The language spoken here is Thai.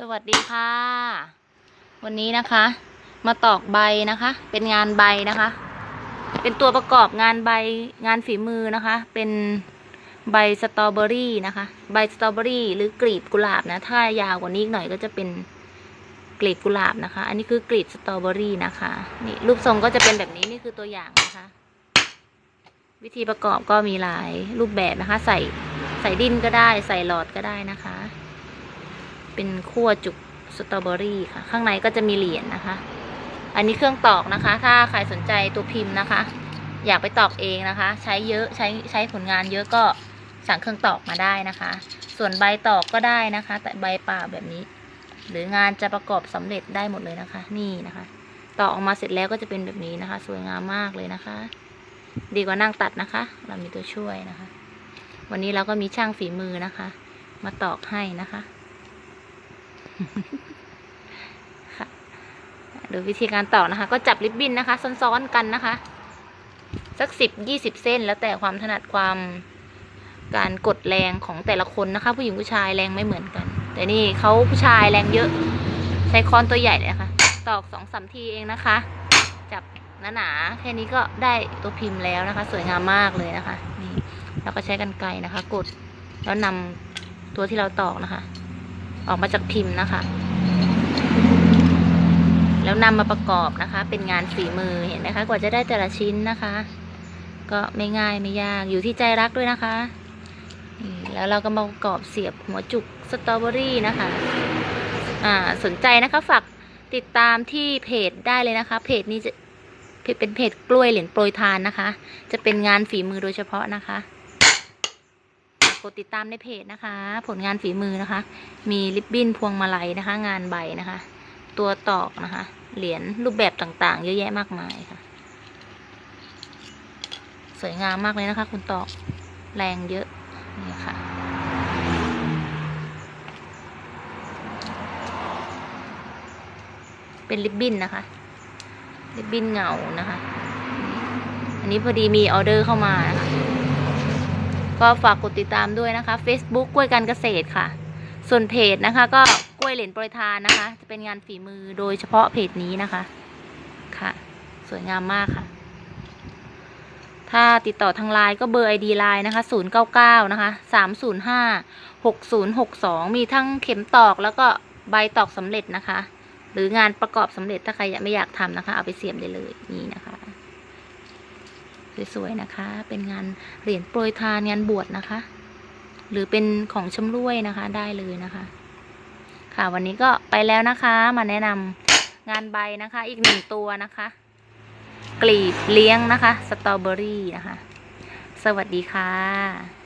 สวัสดีค่ะ วันนี้นะคะ มาตอกใบนะคะ เป็นงานใบนะคะ เป็นตัวประกอบงานใบงานฝีมือนะคะ เป็นใบสตรอเบอรี่นะคะ ใบสตรอเบอรี่หรือกลีบกุหลาบนะ ถ้ายาวกว่านี้อีกหน่อยก็จะเป็นกลีบกุหลาบนะคะ อันนี้คือกลีบสตรอเบอรี่นะคะ นี่รูปทรงก็จะเป็นแบบนี้นี่คือตัวอย่างนะคะ วิธีประกอบก็มีหลายรูปแบบนะคะ ใส่ใส่ดินก็ได้ ใส่หลอดก็ได้นะคะ เป็นขั้วจุกสตรอเบอรี่ค่ะ ข้างในก็จะมีเหรียญนะคะ อันนี้เครื่องตอกนะคะ ถ้าใครสนใจตัวพิมพ์นะคะ อยากไปตอกเองนะคะ ใช้เยอะใช้ใช้ผลงานเยอะก็สั่งเครื่องตอกมาได้นะคะ ส่วนใบตอกก็ได้นะคะ แต่ใบเปล่าแบบนี้ หรืองานจะประกอบสำเร็จได้หมดเลยนะคะ นี่นะคะ ตอกออกมาเสร็จแล้วก็จะเป็นแบบนี้นะคะ สวยงามมากเลยนะคะ ดีกว่านั่งตัดนะคะ เรามีตัวช่วยนะคะ วันนี้เราก็มีช่างฝีมือนะคะ มาตอกให้นะคะ ค่ะดูวิธีการต่อนะคะ ก็จับริบบิ้นนะคะ ซ้อนๆกันนะคะ สักสิบยี่สิบเส้น แล้วแต่ความถนัดความการกดแรงของแต่ละคนนะคะ ผู้หญิงผู้ชายแรงไม่เหมือนกัน แต่นี่เขาผู้ชายแรงเยอะ ใช้ค้อนตัวใหญ่เลยนะคะ ตอกสองสามทีเองนะคะ จับหนาๆแค่นี้ก็ได้ตัวพิมพ์แล้วนะคะ สวยงามมากเลยนะคะนี่เราก็ใช้กันไกรนะคะ กดแล้วนำตัวที่เราตอกนะคะ ออกมาจากพิมพ์นะคะ แล้วนำมาประกอบนะคะ เป็นงานฝีมือเห็นไหมคะ กว่าจะได้แต่ละชิ้นนะคะ ก็ไม่ง่ายไม่ยากอยู่ที่ใจรักด้วยนะคะแล้วเราก็มาประกอบเสียบหัวจุกสตรอเบอรี่นะคะอ่าสนใจนะคะฝากติดตามที่เพจได้เลยนะคะ เพจนี้จะเป็นเพจกล้วยเหรียญโปรยทานนะคะ จะเป็นงานฝีมือโดยเฉพาะนะคะ กดติดตามในเพจนะคะ ผลงานฝีมือนะคะ มีริบบิ้นพวงมาลัยนะคะ งานใบนะคะ ตัวตอกนะคะ เหรียญรูปแบบต่างๆ เยอะแยะมากมายค่ะ สวยงามมากเลยนะคะ คุณตอกแรงเยอะนี่ค่ะเป็นริบบิ้นนะคะริบบิ้นเงานะคะ อันนี้พอดีมีออเดอร์เข้ามานะคะ ก็ฝากกดติดตามด้วยนะคะ Facebook กล้วยการเกษตรค่ะ ส่วนเพจนะคะก็กล้วยเหรียญโปรยทานนะคะ จะเป็นงานฝีมือโดยเฉพาะเพจนี้นะคะค่ะ สวยงามมากค่ะ ถ้าติดต่อทางไลน์ก็เบอร์ ID ไลน์นะคะ099นะคะ305 6062 มีทั้งเข็มตอกแล้วก็ใบตอกสำเร็จนะคะ หรืองานประกอบสำเร็จถ้าใครไม่อยากทำนะคะ เอาไปเสียบได้เลยนี่นะคะ สวยๆนะคะ เป็นงานเหรียญโปรยทานงานบวชนะคะ หรือเป็นของชำร่วยนะคะได้เลยนะคะ ค่ะวันนี้ก็ไปแล้วนะคะมาแนะนำงานใบนะคะ อีกหนึ่งตัวนะคะ กลีบเลี้ยงนะคะ สตรอเบอรี่นะคะ สวัสดีค่ะ